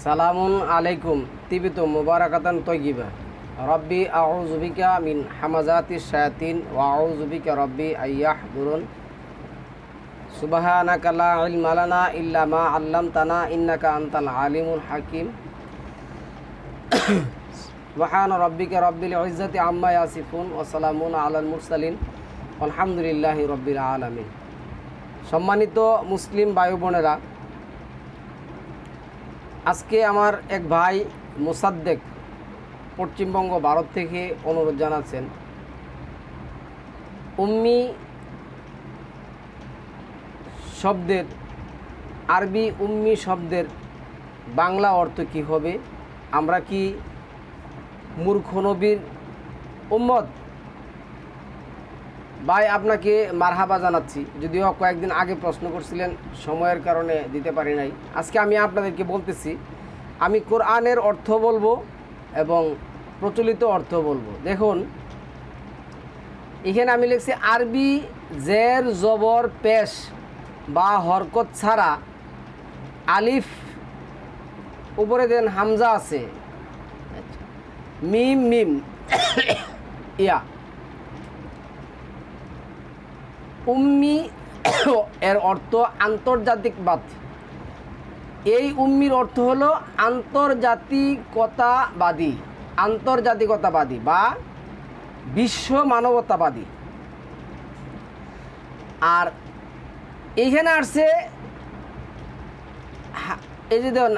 সালামুন আলাইকুম, তিবিত মুবারাকাতান তৈগিবা রব্বি আউজুবিকা মিন হামাজাতি শায়াতিন, ওয়া আউজুবিকা রব্বি আয়াহ দুরুন সুবাহানাকা লা ইলমা লানা ইল্লা মা আল্লামতানা ইন্নাকা আনতাল আলিমুল হাকিম। সুবহান রব্বিকা রব্বিল ইজ্জাতি আম্মা ইয়াসিফুন, ওয়া সালামুন আলাল মুরসালিন। আলহামদুলিল্লাহি রব্বিল আলামিন। সম্মানিত মুসলিম ভাই বোনেরা আজকে আমার এক ভাই মোসাদ্দেক পশ্চিমবঙ্গ ভারত থেকে অনুরোধ জানাচ্ছেন, উম্মি শব্দের, আরবি উম্মি শব্দের বাংলা অর্থ কি হবে? আমরা কি মূর্খ নবীর উম্মত? ভাই, আপনাকে মারহাবা জানাচ্ছি। যদিও কয়েকদিন আগে প্রশ্ন করছিলেন, সময়ের কারণে দিতে পারি নাই। আজকে আমি আপনাদেরকে বলতেছি, আমি কোরআনের অর্থ বলব এবং প্রচলিত অর্থ বলব। দেখুন, এখানে আমি লিখছি, আরবি জের, জবর, পেশ বা হরকত ছাড়া আলিফ, উপরে দেন হামজা আছে। মিম মিম, ইয়া। উম্মি এর অর্থ আন্তর্জাতিকবাদ এই উম্মির অর্থ হলো আন্তর্জাতিকতাবাদী আন্তর্জাতিকতাবাদী বা বিশ্ব মানবতাবাদী। আর এইখানে আসছে এই যে দেখুন,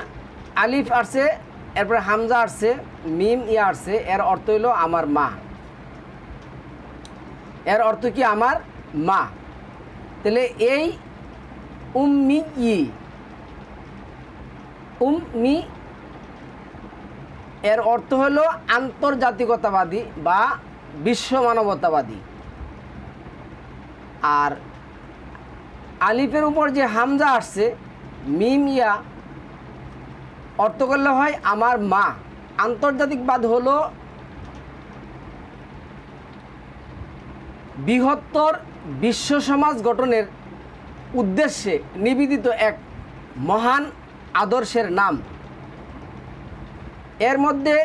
আলিফ আসছে, এরপরে হামজা আসছে, মিম ইয়া আসছে, এর অর্থ হলো আমার মা। এর অর্থ কি আমার মা। তাহলে এই উম্মি ই। উম্মি এর অর্থ হলো আন্তর্জাতিকতাবাদী বা বিশ্ব মানবতাবাদী আর আলিফের উপর যে হামজা আসছে, মিম ইয়া, অর্থ করলে হয় আমার মা। আন্তর্জাতিকবাদ হলো বৃহত্তর বিশ্ব সমাজ গঠনের উদ্দেশ্যে নিবেদিত এক মহান আদর্শের নাম। এর মধ্যে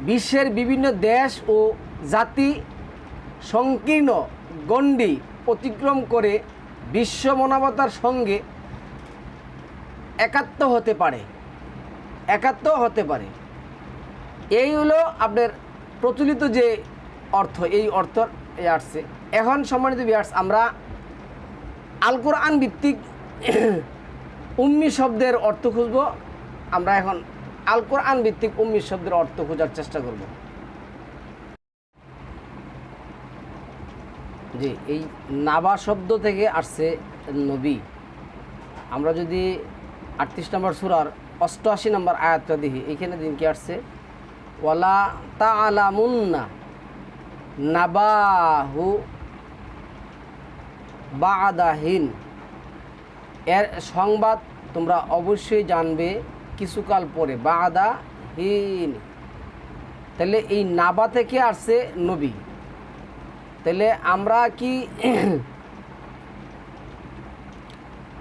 বিশ্বের বিভিন্ন দেশ ও জাতি সংকীর্ণ গণ্ডি অতিক্রম করে বিশ্ব মানবতার সঙ্গে একাত্ম হতে পারে। একাত্ম হতে পারে। এই হলো আপনার প্রচলিত যে অর্থ, এই অর্থ এ আসছে এখন সম্মানিত বিয়ার্স আমরা আল কোরআন ভিত্তিক উম্মি শব্দের অর্থ খুঁজব। আমরা এখন আল কোরআন ভিত্তিক উম্মি শব্দের অর্থ খোঁজার চেষ্টা করব। জি, এই নাবা শব্দ থেকে আসছে নবী। আমরা যদি আটত্রিশ নম্বর সুরার অষ্টআশি নম্বর আয়াতটা দেখি, এইখানে দিন কি আসছে? ওয়ালা তা আলামুন্না নাবাহু বাদাহীন। এর সংবাদ তোমরা অবশ্যই জানবে কিছুকাল পরে। বাদাহীন। তাহলে এই নাবা থেকে আসছে নবী। তাহলে আমরা কি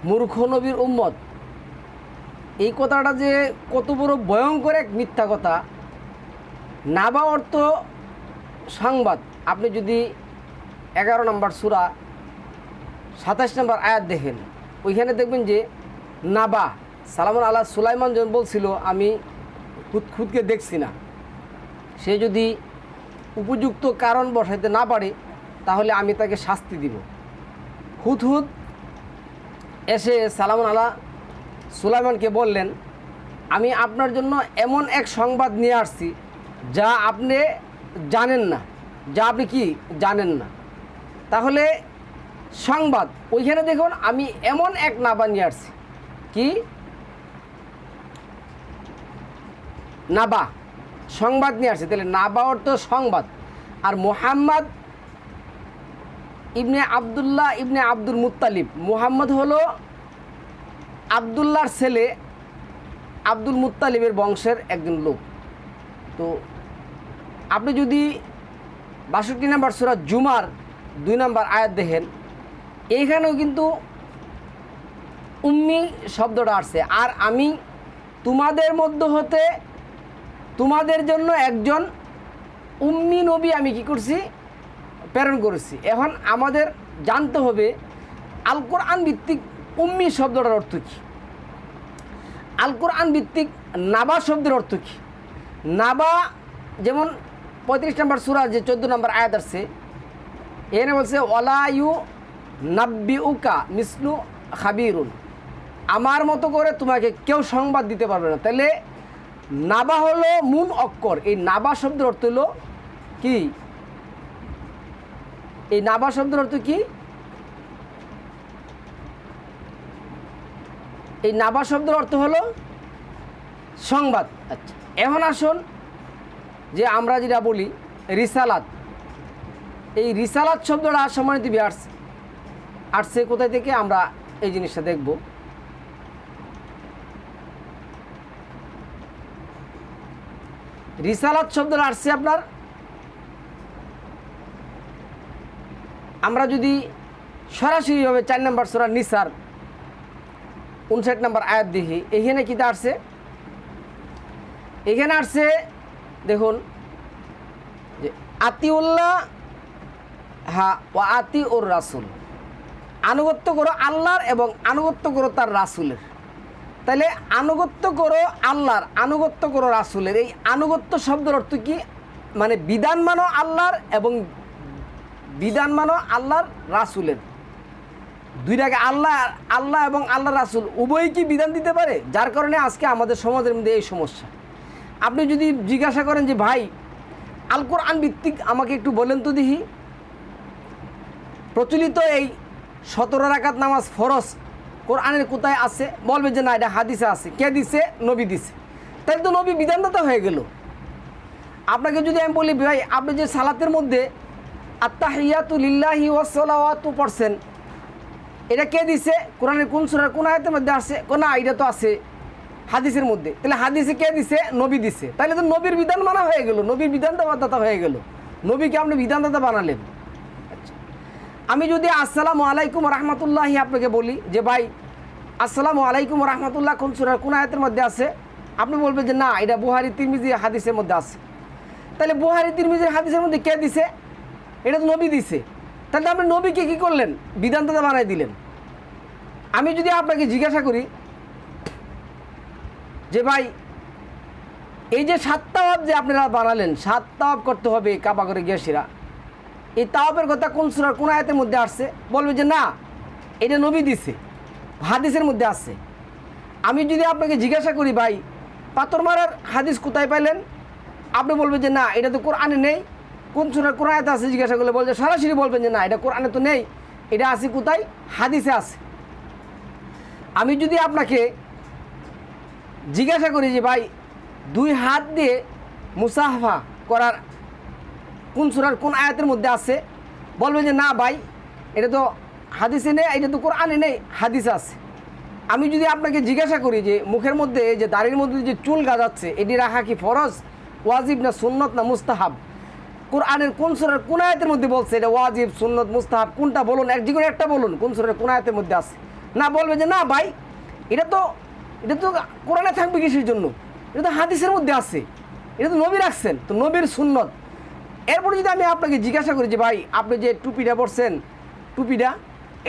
মূর্খ নবীর উম্মত? এই কথাটা যে কত বড় ভয়ঙ্কর এক মিথ্যা কথা। নাবা অর্থ সংবাদ, আপনি যদি এগারো নম্বর সুরা, সাতাশ নম্বর আয়াত দেখেন, ওইখানে দেখবেন যে নাবা, সালামুন আল্লাহ সুলাইমান যখন বলছিল, আমি খুদ খুদকে দেখছি না। সে যদি উপযুক্ত কারণ বসাইতে না পারে, তাহলে আমি তাকে শাস্তি দিব। হুদ হুদ এসে সালামুন আল্লাহ সুলাইমানকে বললেন, আমি আপনার জন্য এমন এক সংবাদ নিয়ে আসছি, যা আপনি জানেন না। যা আপনি কি জানেন না। তাহলে সংবাদ, ওইখানে দেখুন আমি এমন এক নাবা নিয়ে আসছি। কি? নাবা, সংবাদ নিয়ে আসছে। তাহলে নাবা অর্থ সংবাদ। আর Muhammad ibn Abdullah ibn Abdul Muttalib. Muhammad হলো আবদুল্লাহর ছেলে, আব্দুল মুত্তালিবের বংশের একজন লোক। তো আপনি যদি বাষট্টি নাম্বার সুরা জুমার দুই নাম্বার আয়াত দেখেন, এইখানেও কিন্তু উম্মি শব্দটা আসছে। আর আমি তোমাদের মধ্য হতে তোমাদের জন্য একজন উম্মি নবী আমি কি করছি? প্রেরণ করেছি। এখন আমাদের জানতে হবে আল কোরআন ভিত্তিক উম্মি শব্দটার অর্থ কী? আল কোরআন ভিত্তিক নাবা শব্দের অর্থ কী? নাবা যেমন পঁয়ত্রিশ নম্বর সুরা, যে চোদ্দ নম্বর আয়াত আসছে, এখানে বলছে ওলায়ু নাব্বি উকা মিসলু খাবিরুন। আমার মতো করে তোমাকে কেউ সংবাদ দিতে পারবে না। তাহলে নাবা হলো মুন অক্ষর। এই নাবা শব্দের অর্থ হলো কি? এই নাবা শব্দের অর্থ কি? এই নাবা শব্দের অর্থ হলো সংবাদ। আচ্ছা এখন আসুন যে আমরা যেটা বলি, রিসালাত। এই রিসালাত শব্দটা সম্মানিত বিয়ার্স আসছে কোথায় থেকে আমরা এই জিনিসটা দেখব? রিসালাত শব্দটা আসছে আপনার, আমরা যদি সরাসরিভাবে চার নম্বর সোরা নিসার, উনষাট নম্বর আয়াত দেখি, এখানে কী আসছে? এখানে আসছে দেখুন, যে আতিউল্লাহ, হা ও আতি ওর রাসুল। আনুগত্য করো আল্লাহর এবং আনুগত্য করো তার রাসুলের। তাহলে আনুগত্য করো আল্লাহর, আনুগত্য করো রাসুলের। এই আনুগত্য শব্দের অর্থ কি? মানে বিধান মানো আল্লাহর এবং বিধান মানো আল্লাহর রাসুলের। দুইটাকে আল্লাহ আল্লাহ এবং আল্লাহ রাসুল, উভয়ই কি বিধান দিতে পারে? যার কারণে আজকে আমাদের সমাজের মধ্যে এই সমস্যা। আপনি যদি জিজ্ঞাসা করেন যে, ভাই আল কোরআন ভিত্তিক আমাকে একটু বলেন তো দিহি প্রচলিত এই সতেরো রাকাত নামাজ ফরজ কোরআনের কোথায় আছে? বলবে যে, না, এটা হাদিসে আছে। কে দিছে? নবী দিছে। তাই তো নবী বিধানদাতা হয়ে গেল। আপনাকে যদি আমি বলি, ভাই, আপনি যে সালাতের মধ্যে আত্মাহিয়াতুলিল্লাহি ওয়াসালাওয়াতু পড়ছেন, এটা কে দিছে? কোরআনের কোন সুরার কোন আয়াতের মধ্যে আছে? কোন এটা তো আছে। হাদিসের মধ্যে। তাহলে হাদিসে কে দিছে? নবী দিছে। তাহলে তো নবীর বিধান মানা হয়ে গেল। নবীর বিধানদাতা হয়ে গেল। নবীকে আপনি বিধানদাতা বানালেন। আচ্ছা। আমি যদি আসসালামু আলাইকুম রহমতুল্লাহ আপনাকে বলি যে, ভাই, আসসালামু আলাইকুম রহমতুল্লাহ কোন সুরার কোন আয়াতের মধ্যে আছে? আপনি বলবেন যে, না, এটা বুহারি তিরমিজি হাদিসের মধ্যে আছে। তাহলে বুহারি তিরমিজির হাদিসের মধ্যে কে দিছে? এটা তো নবী দিছে। তাহলে আপনি নবীকে কী করলেন? বিধানদাতা বানাই দিলেন। আমি যদি আপনাকে জিজ্ঞাসা করি যে ভাই, এই যে সাত তাওয়াব যে আপনারা বানালেন সাত তাওয়াব করতে হবে কাবা করে গিয়েছিরা এই তাওয়াবের কথা কোন সুরার কোন আয়াতের মধ্যে আসছে? বলবে যে না, এটা নবী দিছে, হাদিসের মধ্যে আসছে। আমি যদি আপনাকে জিজ্ঞাসা করি, ভাই, পাথর মারার হাদিস কোথায় পাইলেন? আপনি বলবেন যে না, এটা তো কোরআনে নেই। কোন সুরার কোন আয়াতে আছে জিজ্ঞাসা করলে বলছে সরাসরি বলবেন যে না, এটা কোরআনে তো নেই। এটা আছে কোথায়? হাদিসে আছে। আমি যদি আপনাকে জিজ্ঞাসা করি যে ভাই, দুই হাত দিয়ে মুসাফা করার কোন সুরার কোন আয়াতের মধ্যে আছে? বলবে যে না ভাই, এটা তো হাদিসে নেই, এটা তো কোরআনে নেই, হাদিসে আছে। আমি যদি আপনাকে জিজ্ঞাসা করি যে মুখের মধ্যে যে দাড়ির মধ্যে যে চুল গাজাচ্ছে, এটি রাখা কি ফরজ, ওয়াজিব না সুন্নত না মুস্তাহাব? কোরআনের কোন সুরার কোন আয়াতের মধ্যে বলছে এটা ওয়াজিব, সুন্নত, মুস্তাহাব? কোনটা বলুন, এক যেগুলো একটা বলুন, কোন সুরার কোন আয়াতের মধ্যে আছে? না বলবে যে না ভাই, এটা তো এটা তো কোরআনে থাকবে কিসের জন্য? এটা তো হাদিসের মধ্যে আছে। এটা তো নবী রাখছেন, তো নবীর সুন্নত। এরপরে যদি আমি আপনাকে জিজ্ঞাসা করি যে, ভাই, আপনি যে টুপিটা পরছেন, টুপিটা,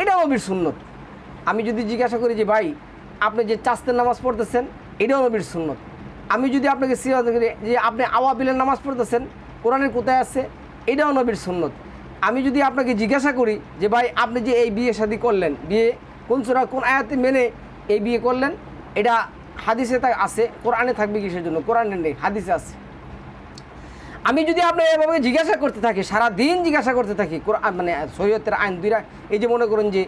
এটা নবীর সুন্নত? আমি যদি জিজ্ঞাসা করি যে, ভাই, আপনি যে চাস্তের নামাজ পড়তেছেন, এটাও নবীর সুন্নত? আমি যদি আপনাকে সিয়াদ করি যে, আপনি আওয়াবিলের নামাজ পড়তেছেন, কোরআনের কোথায় আছে? এটাও নবীর সুন্নত। আমি যদি আপনাকে জিজ্ঞাসা করি যে, ভাই, আপনি যে এই বিয়ে শাদী করলেন, বিয়ে কোন সুরা, কোন আয়াতে মেনে এই বিয়ে করলেন? এটা হাদিসে তা আছে, কোরআনে থাকবে কিসের জন্য? কোরআনে নেই, হাদিসে আছে। আমি যদি আপনার এভাবে জিজ্ঞাসা করতে থাকি সারা দিন জিজ্ঞাসা করতে থাকি মানে শরীয়তের আইন দুই রা- এই যে মনে করুন যে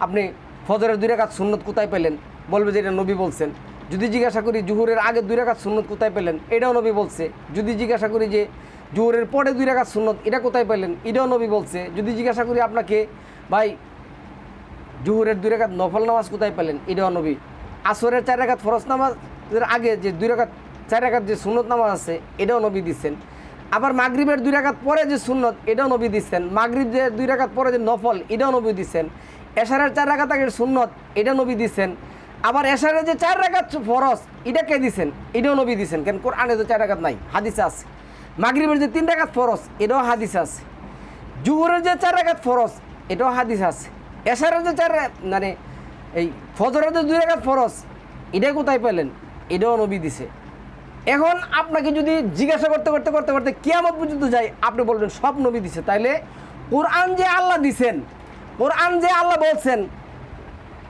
আপনি ফজরের দুই রাকাত সুন্নত কোথায় পেলেন, বলবে যে এটা নবী বলছেন। যদি জিজ্ঞাসা করি জুহুরের আগে দুই রাকাত সুন্নত কোথায় পেলেন, এটাও নবী বলছে। যদি জিজ্ঞাসা করি যে জুহুরের পরে দুই রাকাত সুন্নত এটা কোথায় পেলেন, এটাও নবী বলছে। যদি জিজ্ঞাসা করি আপনাকে, ভাই, জুহুরের দুই রাকাত নফল নামাজ কোথায় পেলেন, এটাও নবী। আসরের চার রাকাত ফরজ নামাজের আগে যে দুই রাকাত, চার রাকাত যে সুন্নত নামাজ আছে, এটাও নবী দিচ্ছেন আবার মাগরিবের দুই রাকাত পরে যে সুন্নত, এটাও নবী দিচ্ছেন মাগরিব যে দুই রাকাত পরে যে নফল, এটাও নবী দিচ্ছেন এশারের চার রাকাত আগের সুন্নত এটা নবী দিচ্ছেন আবার এশারে যে চার রাকাত ফরজ, এটা কে দিছেন? এটাও নবী দিছেন। কেন কোরআনে তো চার রাকাত নাই, হাদিসে আছে। মাগরিবের যে তিন রাকাত ফরজ, এটাও হাদিসে আছে। জুহরের যে চার রাকাত ফরজ, এটাও হাদিস আছে। এশারের যে চার মানে এই ফজরের যে দুই রাকাত ফরজ এটা কোথায় পেলেন এটাও নবী দিছে। এখন আপনাকে যদি জিজ্ঞাসা করতে করতে করতে করতে কিয়ামত পর্যন্ত যাই, আপনি বলবেন, সব নবী দিছে। তাইলে কোরআন যে আল্লাহ দিছেন, কোরআন যে আল্লাহ বলছেন,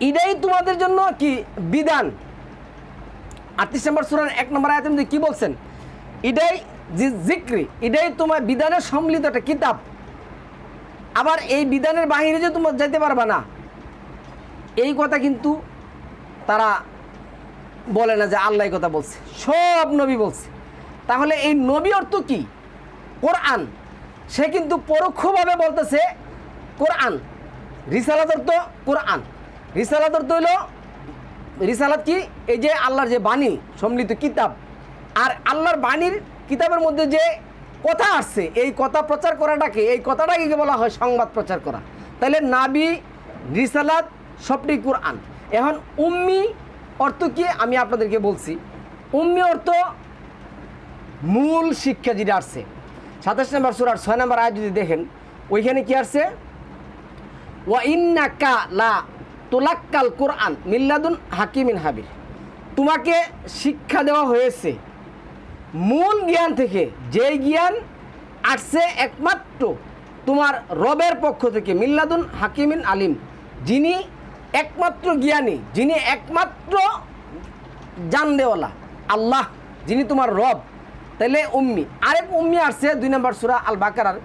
এটাই তোমাদের জন্য কি বিধান? আটত্রিশ নম্বর সুরার এক নম্বর মধ্যে কি বলছেন? এটাই জিক্রি, এটাই তোমার বিধানের সম্মিলিত একটা কিতাব। আবার এই বিধানের বাহিরে যে তোমার যেতে পারবে না এই কথা কিন্তু তারা বলে না যে আল্লাহ কথা বলছে। সব নবী বলছে। তাহলে এই নবী অর্থ কি? কোরআন। সে কিন্তু পরোক্ষভাবে বলতেছে কোরআন। রিসালাত অর্থ কোরআন। রিসালাত অর্থ হইল, রিসালাত কি? এই যে আল্লাহর যে বাণী, সম্মিলিত কিতাব। আর আল্লাহর বাণীর কিতাবের মধ্যে যে কথা আসছে, এই কথা প্রচার করাটাকে, এই কথাটাকে বলা হয় সংবাদ প্রচার করা। তাহলে নাবি, রিসালাত সবটি কোরআন। এখন উম্মি অর্থ কি? আমি আপনাদেরকে বলছি, উম্মি অর্থ মূল শিক্ষা যেটা আসছে। সাতাশ নম্বর সুরার ছয় নম্বর আয় যদি দেখেন, ওইখানে কি আসছে? ওয়া ইন্নাকা লা তোলাক্কাল কোরআন মিল্লাদুন হাকিমিন হাবির। তোমাকে শিক্ষা দেওয়া হয়েছে মূল জ্ঞান থেকে। যে জ্ঞান আসছে একমাত্র তোমার রবের পক্ষ থেকে, মিল্লাদুন হাকিমিন আলিম, যিনি একমাত্র জ্ঞানী, যিনি একমাত্র জানদেওয়ালা, আল্লাহ, যিনি তোমার রব। তাহলে উম্মি, আরেক উম্মি আসছে, দুই নম্বর সুরা আল বাকারার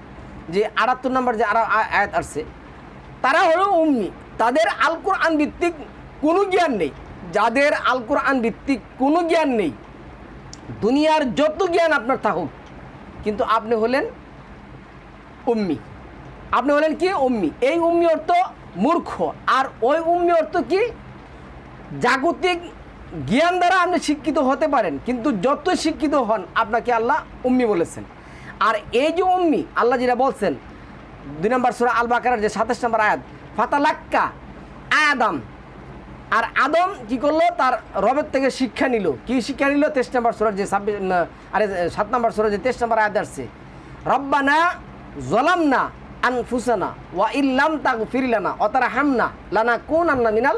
যে আটাত্তর নম্বর যে আয়াত আসছে। তারা হলো উম্মি, তাদের আল কোরআন ভিত্তিক কোনো জ্ঞান নেই। যাদের আল কোরআন ভিত্তিক কোনো জ্ঞান নেই, দুনিয়ার যত জ্ঞান আপনার থাকুক, কিন্তু আপনি হলেন উম্মি। আপনি হলেন কি উম্মি? এই উম্মি অর্থ মূর্খ। আর ওই উম্মি অর্থ কি? জাগতিক জ্ঞান দ্বারা আপনি শিক্ষিত হতে পারেন, কিন্তু যত শিক্ষিত হন, আপনাকে আল্লাহ উম্মি বলেছেন। আর এই যে উম্মি, আল্লাহ যেটা বলছেন, দুই নম্বর সুরা আল বাকারের যে সাতাশ নম্বর আয়াত, ফাতালাক্কা আদম। আর আদম কি করল? তার রবের থেকে শিক্ষা নিল। কি শিক্ষা নিল? তেইশ নম্বর সুরার যে ছাব্বিশ, আরে সাত নম্বর সুরার যে তেইশ নম্বর আয়াত আসছে, রব্বানা জলাম না আনফুসানা, ওয়া ইল্লাম তাক ফিরিলানা অতারা হামনা, লানা কোন আন্না মিনাল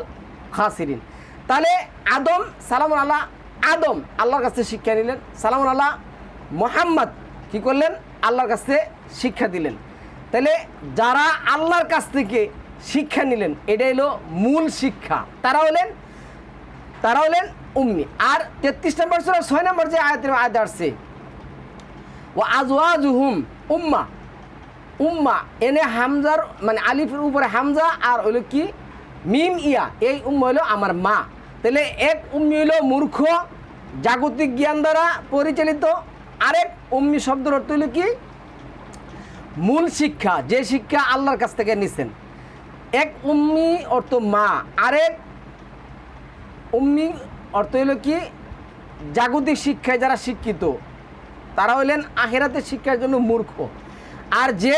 খাসিরিন। তাহলে আদম সালাম আল্লাহ আদম, আল্লাহর কাছে শিক্ষা নিলেন। সালাম আল্লাহ মোহাম্মদ, কি করলেন? আল্লাহর কাছে শিক্ষা দিলেন। তাহলে যারা আল্লাহর কাছ থেকে শিক্ষা নিলেন এটা হলো মূল শিক্ষা। তারা হলেন তারা হলেন উম্মি। আর তেত্রিশ নম্বর ছয় নম্বর যে আয়াতের আয়াত আসছে ও আজওয়াজুহুম উম্মা উম্মা, এনে হামজার মানে আলিফের উপরে হামজা আর হইল কি? মিম ইয়া, এই উম্মা হলো আমার মা। তাহলে এক উম্মি হলো মূর্খ, জাগতিক জ্ঞান দ্বারা পরিচালিত। আরেক উম্মি শব্দের অর্থ হলো কি? মূল শিক্ষা, যে শিক্ষা আল্লাহর কাছ থেকে নিছেন। এক উম্মি অর্থ মা, আরেক উম্মি অর্থ হলো কি? জাগতিক শিক্ষায় যারা শিক্ষিত, তারা হলেন আখেরাতের শিক্ষার জন্য মূর্খ। আর যে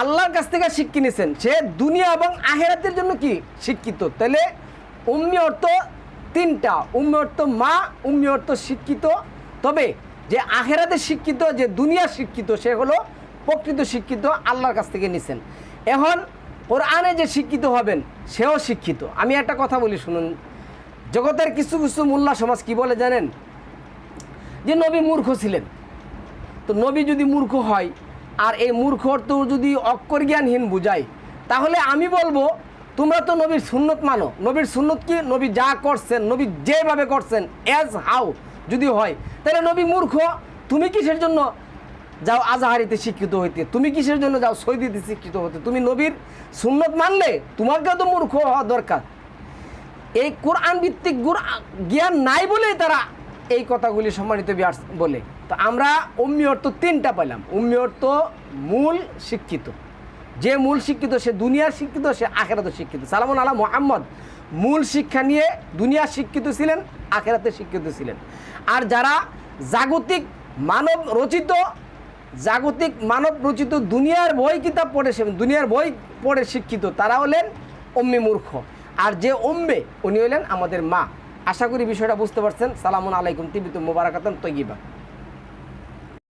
আল্লাহর কাছ থেকে শিক্ষি নিয়েছেন, সে দুনিয়া এবং আখেরাতের জন্য কি শিক্ষিত? তাহলে উম্মি অর্থ তিনটা, উম্মি অর্থ মা, উম্মি অর্থ শিক্ষিত। তবে যে আখেরাতে শিক্ষিত, যে দুনিয়া শিক্ষিত, সে হলো প্রকৃত শিক্ষিত আল্লাহর কাছ থেকে নিছেন। এখন কোরআনে যে শিক্ষিত হবেন, সেও শিক্ষিত। আমি একটা কথা বলি শুনুন। জগতের কিছু কিছু মোল্লা সমাজ কি বলে জানেন? যে নবী মূর্খ ছিলেন। তো নবী যদি মূর্খ হয় আর এই মূর্খ অর্থ যদি অক্ষর জ্ঞানহীন বুঝায়, তাহলে আমি বলব, তোমরা তো নবীর সুন্নত মানো। নবীর সুন্নত কি? নবী যা করছেন, নবী যেভাবে করছেন অ্যাজ হাউ যদি হয়, তাহলে নবী মূর্খ, তুমি কিসের জন্য যাও আজাহারিতে শিক্ষিত হইতে? তুমি কিসের জন্য যাও সৈদিতে শিক্ষিত হতে তুমি নবীর সুন্নত মানলে তোমাকে তো মূর্খ হওয়া দরকার। এই কোরআন ভিত্তিক জ্ঞান নাই বলেই তারা এই কথাগুলি সম্মানিত বিয়ার্স বলে। তো আমরা উম্মি অর্থ তিনটা পেলাম উম্মি অর্থ মূল শিক্ষিত। যে মূল শিক্ষিত সে দুনিয়ার শিক্ষিত, সে আখেরাতে শিক্ষিত। সালামুন আলা মোহাম্মদ। মূল শিক্ষা নিয়ে দুনিয়ার শিক্ষিত ছিলেন আখেরাতে শিক্ষিত ছিলেন। আর যারা জাগতিক মানব রচিত, জাগতিক মানব রচিত দুনিয়ার বই কিতাব পড়ে সে দুনিয়ার বই পড়ে শিক্ষিত, তারা হলেন অম্মি মূর্খ। আর যে উম্মে, উনি হলেন আমাদের মা। আশা করি বিষয়টা বুঝতে পারছেন। সালামুন আলাইকুম তিবিতুম মুবারাকাতান তৈবা